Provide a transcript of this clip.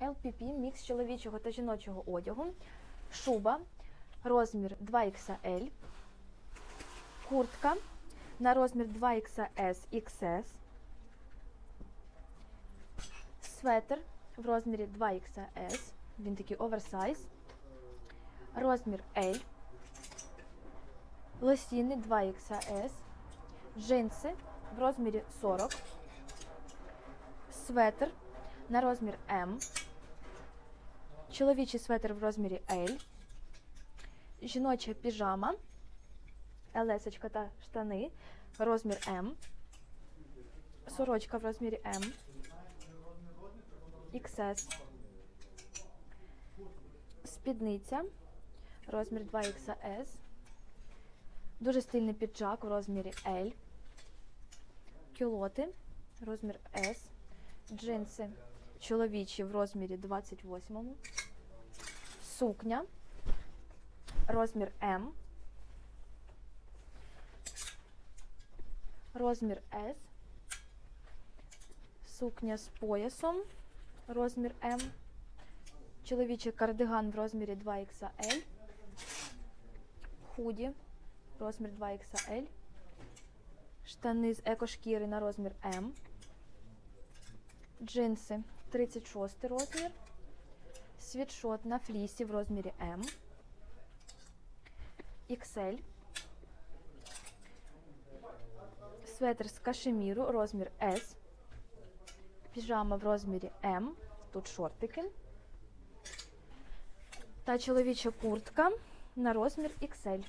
LPP мікс чоловічого та жіночого одягу, шуба, розмір 2XL, куртка на розмір 2XS XS, светр в розмірі 2XS, він такий оверсайз, розмір L, лосіни 2XS, джинси в розмірі 40, светр на розмір М, чоловічий светр в розмірі L, жіноча піжама, елесочка та штани, розмір М, сорочка в розмірі М, XS, спідниця, розмір 2XS, дуже стильний піджак в розмірі L, кюлоти, розмір S, джинси чоловічі в розмірі 28, сукня, розмір М, розмір S, сукня з поясом, розмір М, чоловічий кардиган в розмірі 2XL, худі, розмір 2XL, штани з екошкіри на розмір М, джинси 36 розмір, світшот на флісі в розмірі М, XL, светр з кашеміру розмір S, піжама в розмірі М, тут шортики, та чоловіча куртка на розмір XL.